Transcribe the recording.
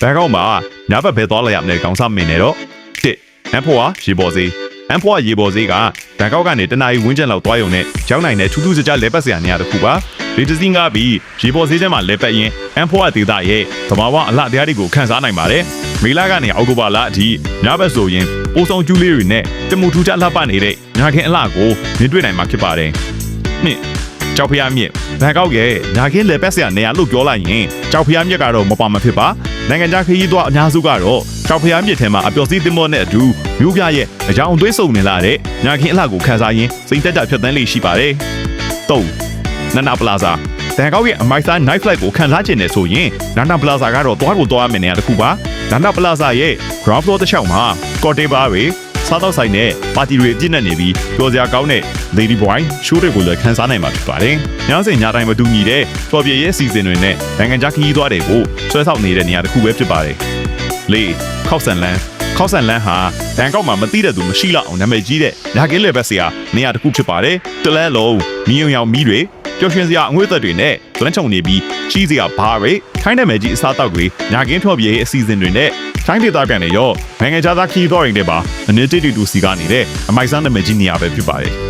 ဘန်ကောက်မှာညဘက်ပဲသွားလိုက်ရမယ်ခေါင်းစားမင်းနဲ့တော့တစ်အန်ဖိုကရေပေါ်စေးအန်ဖိုကရေပေါ်စေးကဘန်ကောက်ကနေတနအီဝင်းကျန်လောက်သွားရုံနဲ့ကြောင်းနိုင်တဲ့ထူးထူးခြားခြားလဲပတ်စရာနေရာတစ်ခုပါလေတစင်းကပြီးရေပေါ်စေးထဲမှာလဲပတ်ရင်အန်ဖိုကဒေသရဲ့သဘာဝအလှတရားတွေကိုခန်းစားနိုင်ပါတယ်မေလကနေအောက်တိုဘာလအထိညဘက်ဆိုရင်ပိုးဆောင်ကျူးလေးတွေနဲ့တမူထူးခြားလှပနေတဲ့ညာခင်အလှကိုမြင်တွေ့နိုင်မှာဖြစ်ပါတယ်နှစ် ကြောက်ဖျားမြစ်ဘန်ကောက်ရဲ့ညာခင်းလေပတ်စရာနေရာလို့ပြောလိုက်ရင်ကြောက်ဖျားမြစ်ကတော့မပါမဖြစ်ပါနိုင်ငံခြားခရီးသွားအများစုကတော့ကြောက်ဖျားမြစ်ထဲမှာအပျော်စီးသင်းမောနဲ့အတူမြို့ပြရဲ့အကြောင်းအသွေးစုံနေလာတဲ့ညာခင်းအလှကိုခန်းစားရင်းစိတ်တက်ကြဖြတ်သန်းလေးရှိပါတယ်။၃နန္နာပလာဇာဘန်ကောက်ရဲ့အမိုက်စာ night flight ကိုခံစားကျင်နေဆိုရင်နန္နာပလာဇာကတော့သွားကိုသွားရမယ့်နေရာတစ်ခုပါနန္နာပလာဇာရဲ့ ground floor တစ်ချောင်းမှာကော်တေဘာတွေ စားတော့ဆိုင်နဲ့ပါတီတွေအပြည့်နဲ့နေပြီးကြော်စရာကောင်းတဲ့ Lady Boy ရှိုးတွေကိုလည်းခန်းစားနိုင်မှာဖြစ်ပါတယ်။ညစဉ်ညတိုင်းမတူညီတဲ့တော်ပြည့်ရဲ့စီစဉ်တွေနဲ့နိုင်ငံခြားခရီးသွားတွေကိုဆွဲဆောက်နေတဲ့နေရာတစ်ခုပဲဖြစ်ပါတယ်။လေးခောက်ဆန်လန်းခောက်ဆန်လန်းဟာဘန်ကောက်မှာမသိတဲ့သူမရှိလောက်အောင်နာမည်ကြီးတဲ့ညာကင်းလေဘက်ဆရာနေရာတစ်ခုဖြစ်ပါတယ်။တလဲလုံးမီးုံရောင်မီးတွေ ပျော်ရွှင်စရာအငွေ့သက်တွေနဲ့သွန်းချုံနေပြီးကြီးစရာဘားတွေခိုင်းတဲ့မယ်ကြီးအစားအသောက်တွေညာကင်းထော်ပြည့်ရဲ့အစီအစဉ်တွေနဲ့တိုင်းဒေသပြန်နေရောနိုင်ငံခြားသားခီးသွားရင်တည်းပါအနစ်တီတူစီကနေတဲ့အမိုက်ဆန်းနာမည်ကြီးနေရာပဲဖြစ်ပါတယ်